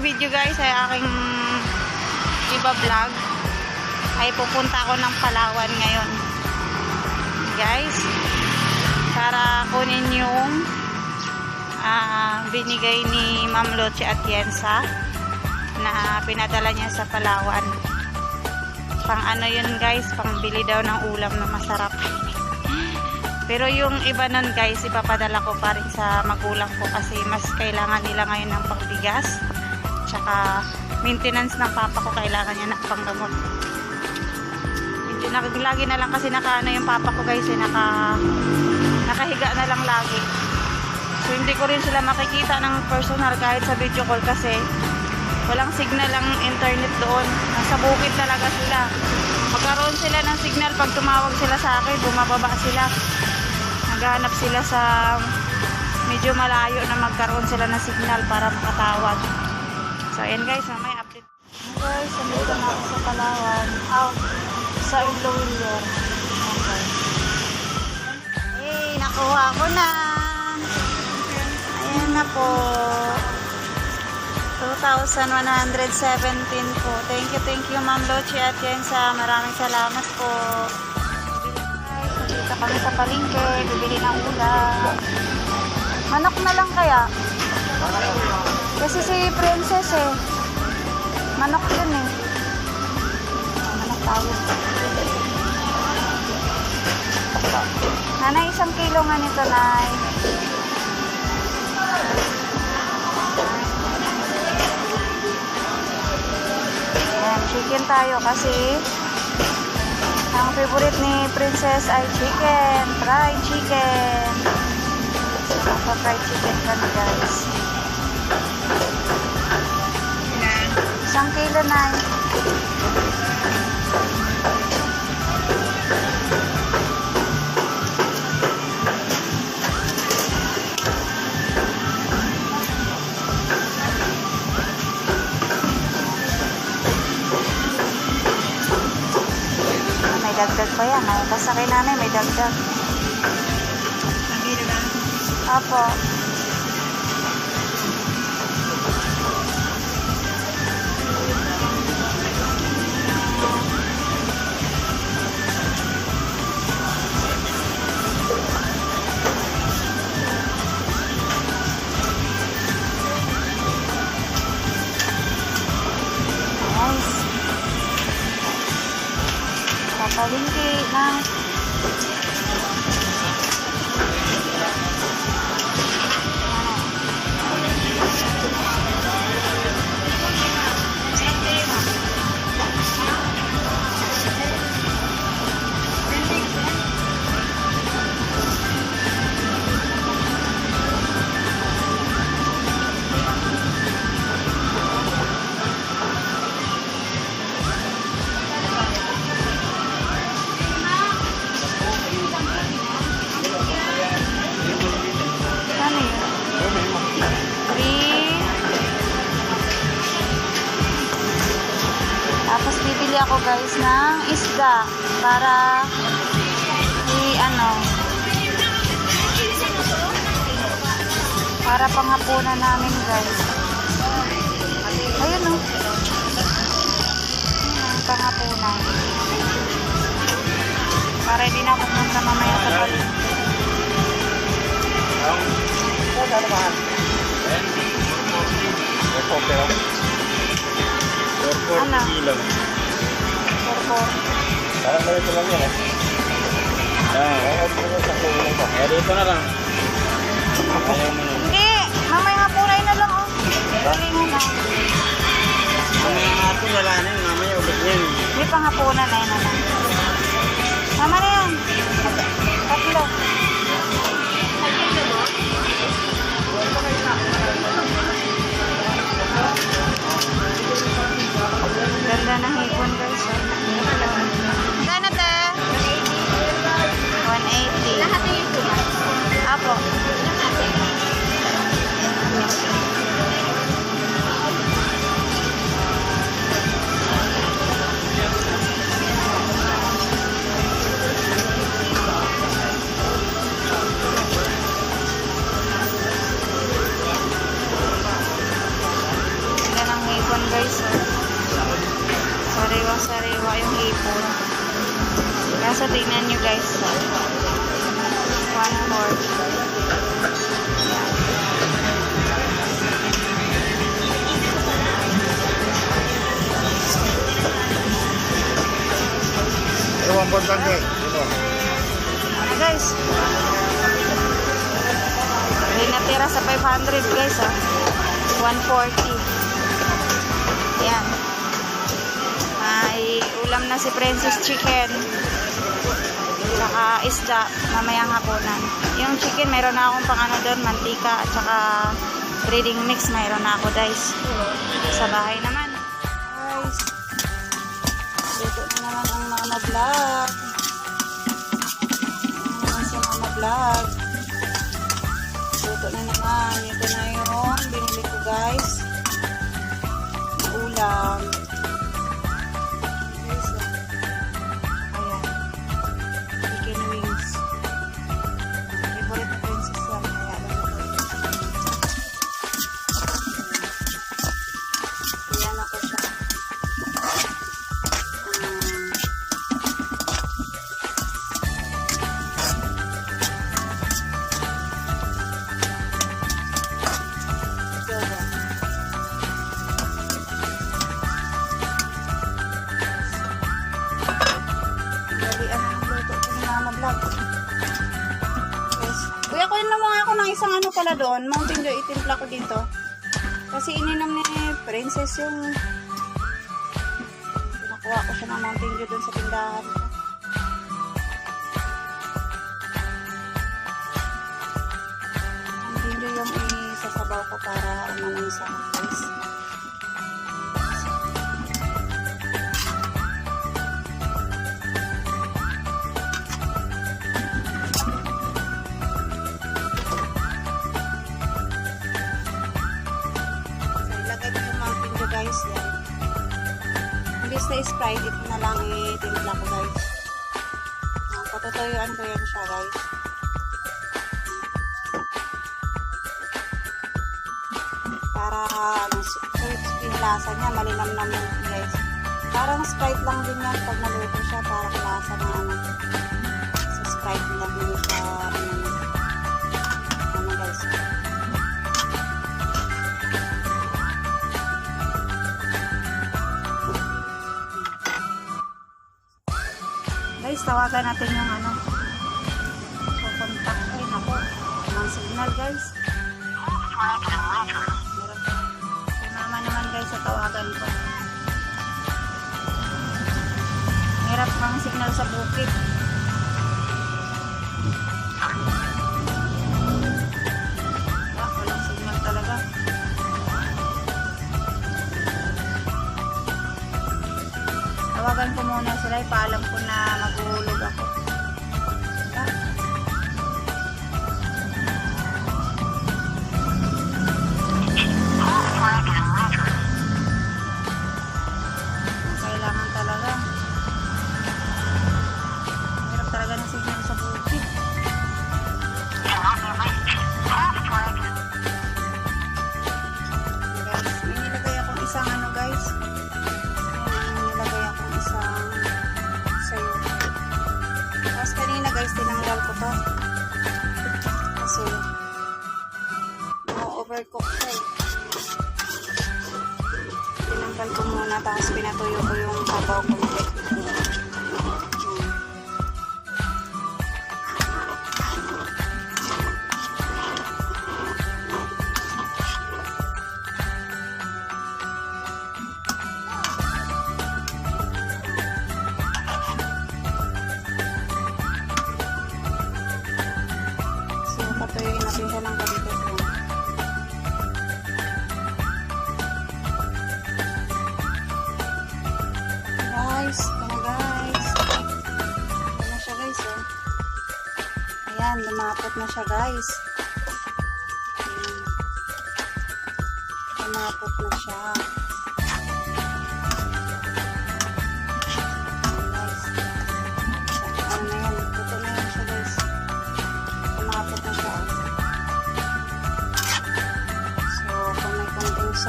video guys ay aking iba vlog ay pupunta ako ng Palawan ngayon. Guys para kunin yung ah, binigay ni Ma'am Loche at Yensa na pinadala niya sa Palawan. Pang ano yun guys? Pang bili daw ng ulam na masarap. Pero yung iba nun guys, ipapadala ko pa rin sa magulang ko kasi mas kailangan nila ngayon ng pangbigas. Tsaka maintenance ng papa ko kailangan niya ng panggamot. Medyo nag, lagi na lang kasi nakaano yung papa ko guys, eh, naka, nakahiga na lang lagi. So hindi ko rin sila makikita ng personal kahit sa video call kasi walang signal ang internet doon. Nasa bukid talaga sila. Magkaroon sila ng signal pag tumawag sila sa akin, bumababa sila naghahanap sila sa medyo malayo na magkaroon sila ng signal para makatawag. So, ayan guys, may update. Guys, nandito na ako sa Palawan. Out sa Iloilo. Okay. Eh, nakuha ko na. Ayan na po. 2,117 po. Thank you, thank you, Ma'am Lochi at Yensa. Maraming salamat po. Guys, nandito kami sa palengke. Bibili ng ulam. Manok na lang kaya? Kasi si Princess eh. Manok yun eh. Manok tayo. Nanay, isang kilo nga nito, Nay. Ayan, chicken tayo kasi ang favorite ni Princess ay chicken. Fried chicken. So, fried chicken kami guys. Isang kilo na. Ah, may dagdag pa yan. Ay, kasakay namin may dagdag. Apo. Nice. Para panghapunan namin guys. Ayun oh. Ayun, panghapunan. Para hindi na pumunta mamaya sa balik. Ano mahal? Opo, pero... Opo, Ano? kilo. Purpur. Parang ganito lang yan eh. Ah, ito na sa dito na lang. Ayaw mo nun. Na. Mamaya nga po, wala na yun. Mamaya ulit yan. May panghapunan na yun na. Tama na yan. Tatlo. Ganda ng hipon guys. oh. Te? 180. Lahat yung Apo. One more. Pero one board lang eh. Ito. Ano guys? May natira sa 500 guys ah. 140. Yan. Ulam na si Princess Chicken. Saka isda. Mamayang hapunan. Yung chicken mayroon na akong pang ano doon. Mantika at saka breading mix mayroon na ako guys. Sa bahay naman. Guys. Dito na naman ang mama vlog. Ayan si Mama Vlog. Luto na naman. Ito na yung binili ko guys. Ulam. Itimpla ko dito. Kasi ininom ni Princess yung... Nakuha ko siya ng Mountain Dew doon sa tindahan ko. Mountain Dew yung isasabaw ko para umano sa rice. Na lang ko guys. Ah, Patutuyuan ko yan siya guys. Para ano, yung lasa niya, malinamnam yung guys. Parang Sprite lang din yan pag naluto siya, parang lasa na ano. Sa Sprite lang din siya, ano tawagan natin yung ano. Kukontak. Ay, nako. Ang signal, guys. Si mama naman, guys, sa tawagan ko. Hirap ang signal sa bukid. Sila. Ipaalam ko na maghuhulog ako. Eh. Tinanggal ko muna tapos pinatuyo ko yung sabaw ko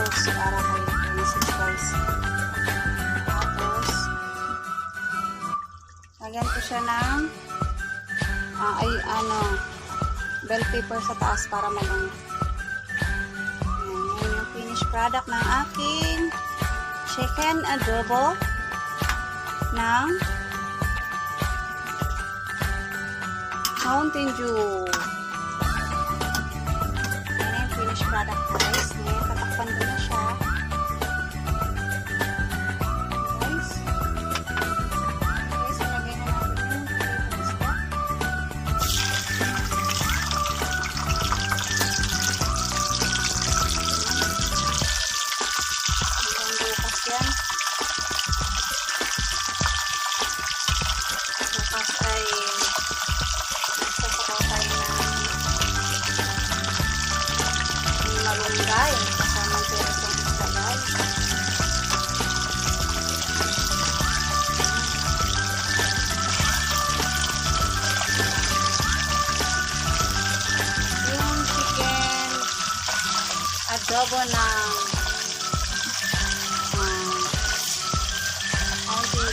sauce para kay Mrs. Spice. Tapos, lagyan ko siya ng ay ano, bell paper sa taas para malango. Ayan, yan yung finished product ng aking chicken adobo ng Mountain Dew.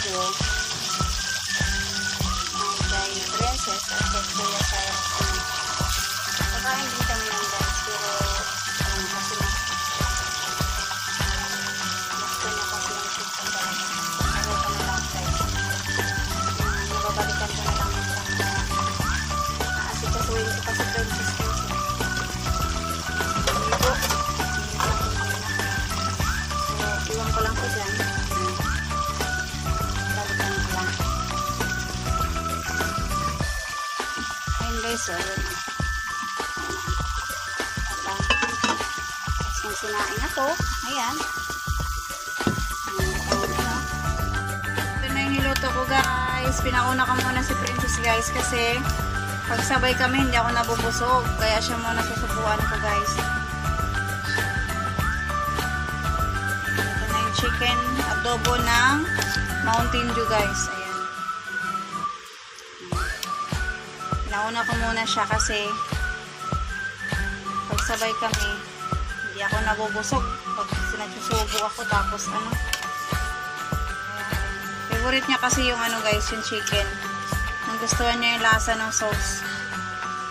Um, kay Princess at kay Kuya Cyrus. Um, Kakain din kami ng guys, pero Yun. Ayan. Tapos yung sinain na to, ayan. Ito na. Yung niluto ko guys. Pinauna ko muna si Princess guys kasi pagsabay kami hindi ako nabubusog. Kaya siya muna susubuan ko guys. Ito na yung chicken adobo ng Mountain Dew guys. Nauna ko muna siya kasi pagsabay kami, hindi ako nabubusog. Pag sinagsusubo ako tapos ano. Favorite niya kasi yung ano guys, yung chicken. Nagustuhan niya yung lasa ng sauce.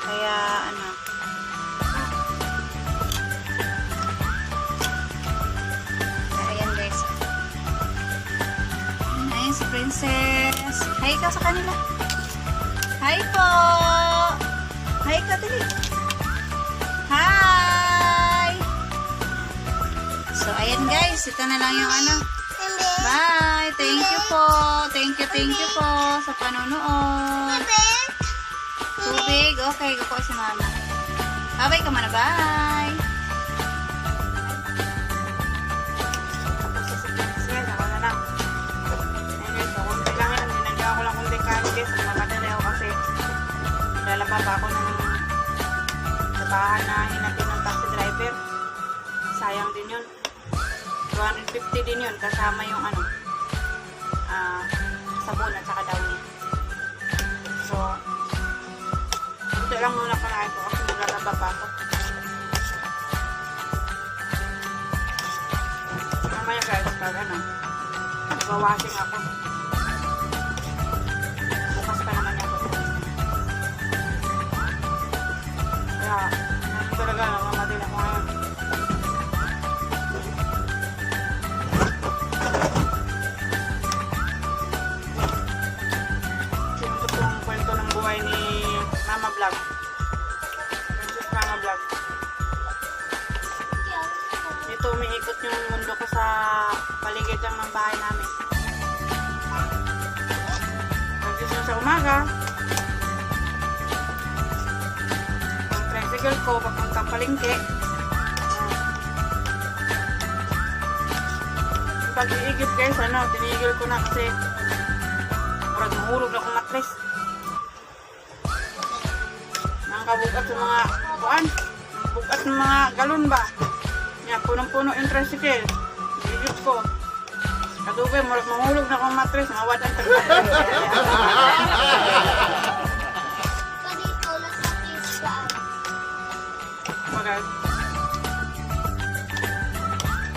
Kaya ano. Princess. Hi ka sa kanila. Hi po! Hi ka, dali. Hi! So, ayan guys. Ito na lang yung ano. Bye! Thank you po. Thank you, thank you po sa panonood. Tubig? Okay, kukuha si mama. Bye-bye ka muna. Bye! Lalaba pa ako ng tabahan na hinatid ng taxi driver. Sayang din yun. 250 din yun kasama yung ano ah sabon at saka daw niya. So, ito lang muna kanain ko kasi maglalaba pa ako. Mamaya guys, pag ano, magwawashing ako. Vlog. Princess Mama Vlog. Dito umiikot yung mundo ko sa paligid lang ng bahay namin. Pagkising sa umaga, ang tricycle ko papuntang palengke. Pag iigib guys, ano, tinigil ko na kasi murag mahulog na akong matres. Nangkabukat sa mga kuan, bukat ng mga galon ba. Yan, punong-puno yung tricycle. Iigib ko. Kadugay, murag mahulog na akong matres, mawad ang. Pagag.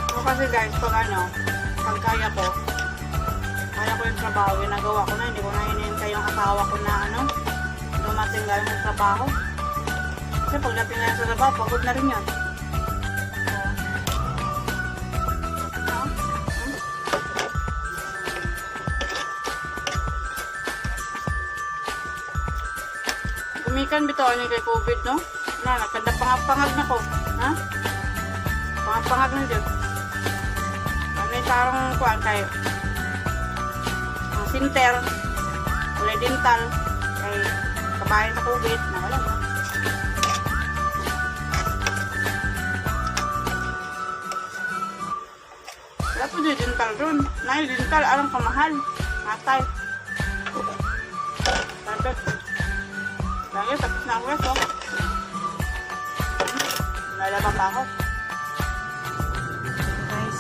So kasi guys, pag ano, pag kaya ko, kaya ko yung trabaho, ginagawa ko na, hindi ko na hinihintay yung asawa ko na ano, dumating galing sa trabaho. Kasi pagdating ngayon sa trabaho, pagod na rin yan. Kumikan bitaw niya kay COVID, no? Na, nakanda pangapangag na ko. Ha? Pangapangag na dyan. Ano yung tarong kuhaan kayo? Ang sinter, wala dental, kay kabahay na COVID, na na. Wala dental doon. Nay, dental, alang kamahal. Matay. Tandot. Lagi, tapos na ako guys, oh. Nalaba pa ako. Guys,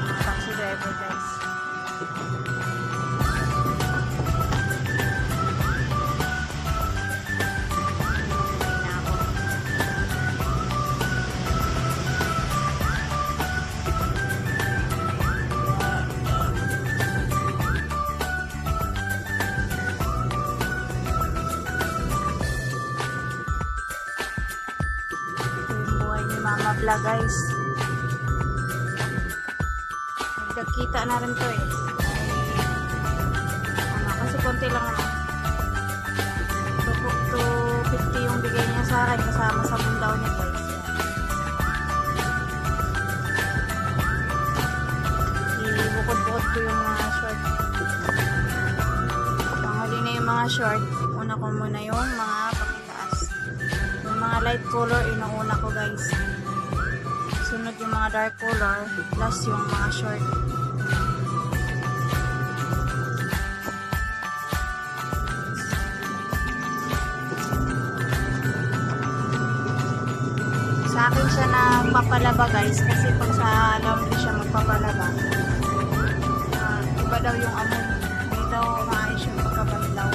mga taxi driver, guys. Vlog, guys. Nagkakita na rin to eh. Ano, kasi konti lang naman. 250 yung bigay niya sa akin kasama sa bundaw niya, guys. Ibukod-bukod ko yung mga short. Panghuli na yung mga short. Una ko muna yung mga pakitaas. Yung mga light color, inuuna ko guys. Sunod yung mga dark color, plus yung mga short. Sa akin siya nagpapalaba guys, kasi pag sa laundry siya magpapalaba, ah, iba daw yung amoy. Hindi daw maayos yung pagkabanlaw.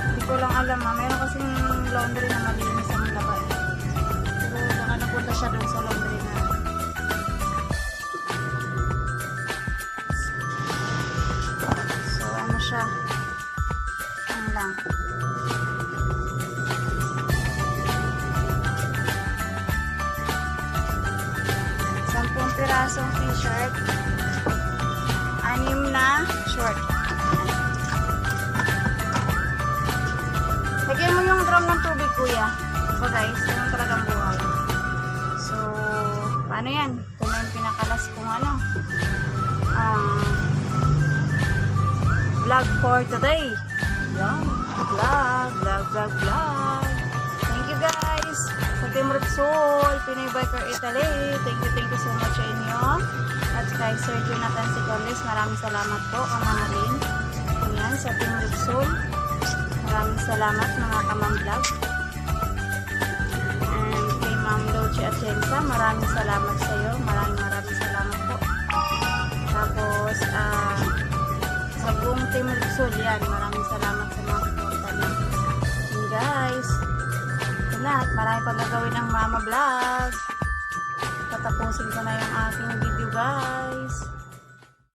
Hindi ko lang alam ha. Meron kasing laundry na malinis siya doon sa laundry na. So ano siya? Ano lang. Sampung pirasong t-shirt. Anim na short. Lagyan mo yung drum ng tubig, kuya. So guys, yun talagang buhay. Paano yan? Ito na yung pinakalas kong ano. Um, vlog for today. Yan. Vlog, vlog, vlog, vlog. Thank you guys. Sa Team Repsol, Pinoy Biker Italy. Thank you, thank you so much sa inyo. At kay Sir Jonathan Sicolis, maraming salamat po, kamahalin. Ayan, sa Team Repsol. Maraming salamat mga kamam vlog. Dochi Atienza, maraming salamat sa iyo. Maraming maraming salamat po. Tapos, ah, sa buong Team Repsol, yan. Maraming salamat sa mga suporta niyo. And guys, ito na. At marami pang gagawin ng Mama Vlog. Tatapusin ko na yung aking video guys.